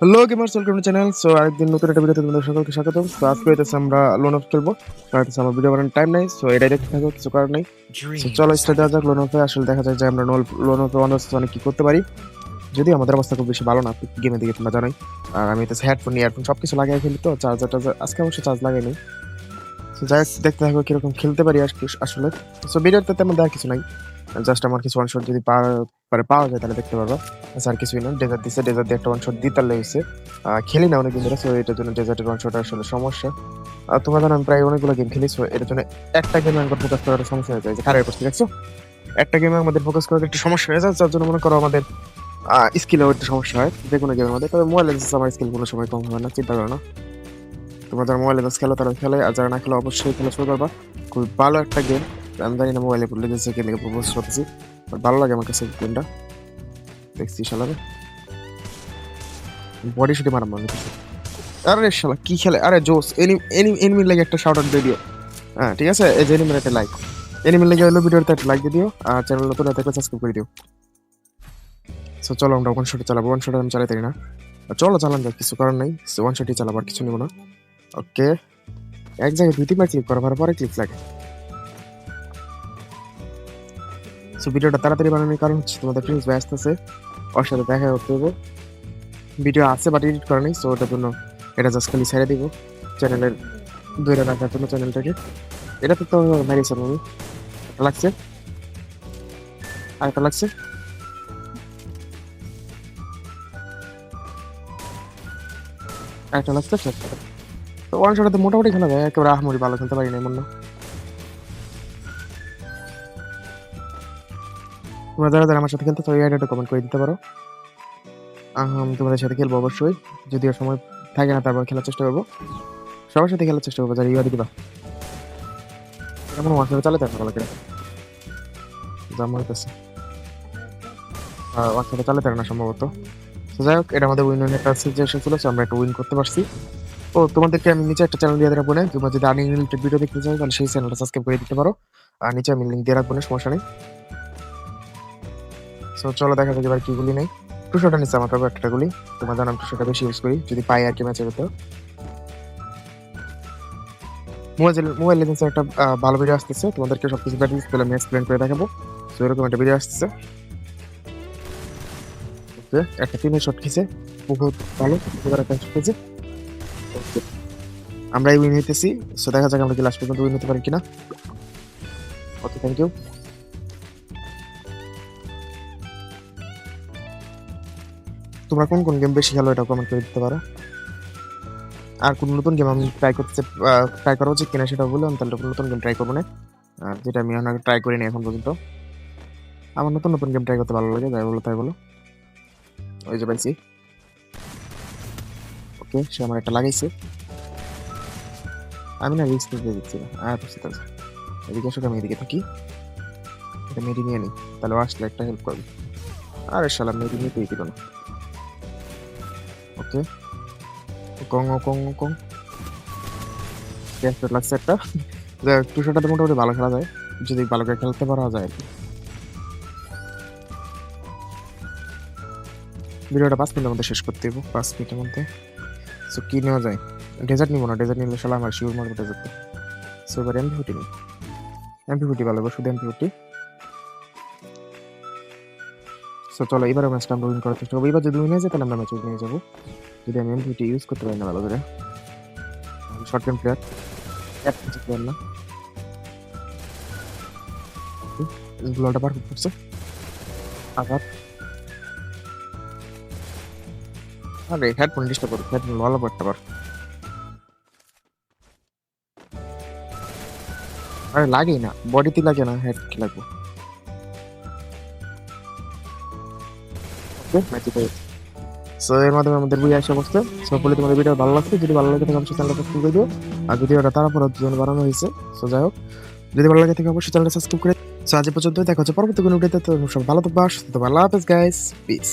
Hello gamers welcome channel so আরেকদিন নতুন একটা ভিডিওতে তোমাদের সকলকে স্বাগত সো আজকে হইতেছে আমরা লোন অফ খেলব। হইতেছে আমার ভিডিও বানানোর টাইম নাই সো এটাই দেখতে থাকো কিছু করার নাই। সো চলো স্টার্ট দেওয়া যাক লোন অফে আসলে দেখা যায় যে আমরা লোন অফে অনেক অনেক কি করতে পারি। যদি আমাদের অবস্থা খুব বেশি ভালো না গেমের দিকে তোমরা জানোই। আর আমি তো হেডফোন ইয়ারফোন সব কিছু লাগিয়ে খেলি তো চার্জার টার্জার আজকে অবশ্যই চার্জ লাগাই নেই। সো যাই হোক, দেখতে থাকো কীরকম খেলতে পারি আজকে- আসলে। সো ভিডিওতে তেমন দেওয়ার কিছু নাই। জাস্ট আমার কিছু ওয়ান শট যদি পাওয়া- পারে পাওয়া যায়, তাহলে দেখতে পারবা। আর কিছুই না ডেজার্ট দিছে ডেজার্ট দিয়ে একটা ওয়ান শট দিতে লেগেছে খেলি না অনেকদিন ধরে সো এটার জন্য ডেজার্টের ওয়ান শট আসলে সমস্যা। আর তোমরা জানো, আমি প্রায় অনেকগুলো গেম খেলি সো এটার জন্য একটা গেমে একবার ফোকাস করার সমস্যা হয়ে যায়, যে কারের করতে দেখছ একটা গেমে আমাদের ফোকাস করার একটু সমস্যা হয়ে যায়, যার জন্য মনে করো আমাদের স্কিলেও একটু সমস্যা হয়, যে কোনো গেমের মধ্যে। তবে মোবাইল লেন্স আমার স্কিল কোনো সময় কম হবে না, চিন্তা করো না। তোমরা যারা মোবাইল লেন্স খেলো, তারা খেলে, আর যারা না খেলো, অবশ্যই খেলা শুরু করবা। খুবই ভালো একটা গেম আমি জানি না মোবাইলে লেগেছে কে লেগে প্রপোজ করতেছি। ভালো লাগে আমার কাছে গেমটা দেখছি শালারে। বডি শুটে মারা মনে হচ্ছে আরে শালা, কি খেলে? আরে জোস এনিমি এনিমি এনিমির লাগে একটা শাউট আউট দিয়ে দিও। হ্যাঁ ঠিক আছে? এই যে এনিমির একটা লাইক এনিমির লাগে হলো ভিডিওতে একটা লাইক দিয়ে দিও, আর চ্যানেল নতুন হতে সাবস্ক্রাইব করে দিও। সো চলো আমরা ওয়ান শটে চালাবো। ওয়ান শটে আমি চালাতে না। চলো, চালান যাক, কিছু কারণ নাই। ওয়ান শটই চালাবো, আর কিছু নেব না। ওকে এক জায়গায় দুই তিনবার ক্লিক করার পরে ক্লিক লাগে। সো ভিডিওটা তাড়াতাড়ি বানানোর কারণ হচ্ছে তোমাদের ফ্রেন্ডস ব্যস্ত আছে ওর সাথে দেখা করতে হবে। ভিডিও আছে বাট এডিট করা নেই সো ওটার জন্য এটা জাস্ট খালি ছেড়ে দিব। চ্যানেলের ধরে রাখার জন্য চ্যানেলটাকে। এটা তো তো মেরেছে আমি লাগছে? আর একটা লাগছে? একটা লাগছে। তো ওয়ান শটাতে মোটামুটি খেলা যায়, একেবারে আহমরি ভালো খেলতে পারি না এমন না। তোমরা যারা আমার সাথে খেলতে চাও, এই আইডিয়াটা কমেন্ট করে দিতে পারো। আমি তোমাদের সাথে খেলব অবশ্যই। যদিও সময় থাকে না, তারপর খেলার চেষ্টা করব। সবার সাথে খেলার চেষ্টা করব, যারা ইয়া দিবা। এমন আমার চালাতে হবে ভালো করে জাম হইতেছে। আমার চালাতে না সম্ভবত। তো যাই হোক, এটা আমাদের উইন একটা সিচুয়েশন ছিল আমরা একটা উইন করতে পারছি। ও, তোমাদেরকে আমি নিচে একটা চ্যানেল দিয়ে রাখব, না? তোমরা যদি আর্নিং রিলেটেড ভিডিও দেখতে চাও, তাহলে সেই চ্যানেলটা সাবস্ক্রাইব করে দিতে পারো। আর নিচে আমি লিঙ্ক দিয়ে রাখব, না? সমস্যা নেই। সো চলো দেখা যাক এবার কি গুলি নেই। টুশোটা নিচ্ছে আমার কাছে একটা গুলি। তোমরা জানো আমি বেশি ইউজ করি, যদি পাই আর কি ম্যাচের তো মোবাইল মোবাইল লেগেন্সে একটা ভালো ভিডিও আসতেছে। তোমাদেরকে সব কিছু ব্যাটারি আমি এক্সপ্লেন করে দেখাবো। সো এরকম একটা ভিডিও আসতেছে। একটা তিনের শট খেয়েছে। বহুত ভালো, এবার একটা শট খেয়েছে. আমরা এই উইন হইতেছি। সো দেখা যাক আমরা কি লাস্ট পর্যন্ত উইন হতে পারি কিনা। ওকে থ্যাংক ইউ তোমরা কোন কোন গেম বেশি খেলো এটা কমেন্ট করে দিতে পারো। আর কোন নতুন গেম আমি ট্রাই করতে ট্রাই করা উচিত কিনা সেটা বললাম তাহলে নতুন গেম ট্রাই করব না। যেটা আমি এখন ট্রাই করিনি এখন পর্যন্ত। আমার নতুন নতুন গেম ট্রাই করতে ভালো লাগে, যাই বলো তাই বলো। ওই যে পাইছি। ওকে সে আমার একটা লাগাইছে। আমি না রিস্ক দিয়ে দিচ্ছি না। আর বুঝতে পারছি। এদিকে আসলে আমি এদিকে থাকি। এটা মেরি নিয়ে নিই। তাহলে আসলে একটা হেল্প করবে। আরে শালা, মেরি পেয়ে দিল না। ওকে কং ও কং ও কং গ্যাসটা লাগছে একটা টুশোটাতে মোটামুটি ভালো খেলা যায় যদি ভালো করে খেলতে পারা যায় ভিডিওটা পাঁচ মিনিটের মধ্যে শেষ করতে দেবো পাঁচ মিনিটের মধ্যে সো কি নেওয়া যায়। ডেজার্ট নিবো না ডেজার্ট নিলে শালা আমার শিওর মারবো ডেজার্ট সো এবার এমপি ফুটি নিই। এমপি ফুটি ভালো শুধু এমপি ফুটি সো চলো এবারে ম্যাচটা আমরা উইন করার চেষ্টা করব। এবার যদি উইন হয়ে যায়, তাহলে আমরা ম্যাচ নিয়ে যাব। যদি আমি এমপি ইউজ করতে পারি না ভালো করে শর্ট গেম প্লেয়ার এক কিছু প্লেয়ার না। গুলোটা পারফেক্ট করছে আঘাত আরে হেডফোন ডিস্টার্ব করো হেডফোন ভালো করতে পার। আরে, লাগেই না বডিতে লাগে না হেড লাগবে। ওকে ম্যাচে সো এর মাধ্যমে আমাদের বই আসে অবস্থা। সো বলে তোমাদের ভিডিও ভালো লাগছে। যদি ভালো লাগে, তাহলে অবশ্যই চ্যানেলটা সাবস্ক্রাইব করে দিও। আর ভিডিওটা তারপর জন্য বানানো হয়েছে। সো যাই হোক। যদি ভালো লাগে, তাহলে অবশ্যই চ্যানেলটা সাবস্ক্রাইব করে সো আজ পর্যন্ত দেখা হচ্ছে পরবর্তী কোনো ভিডিওতে তো। সব ভালো তো বাস থাকবা। হাফেজ গাইস পিস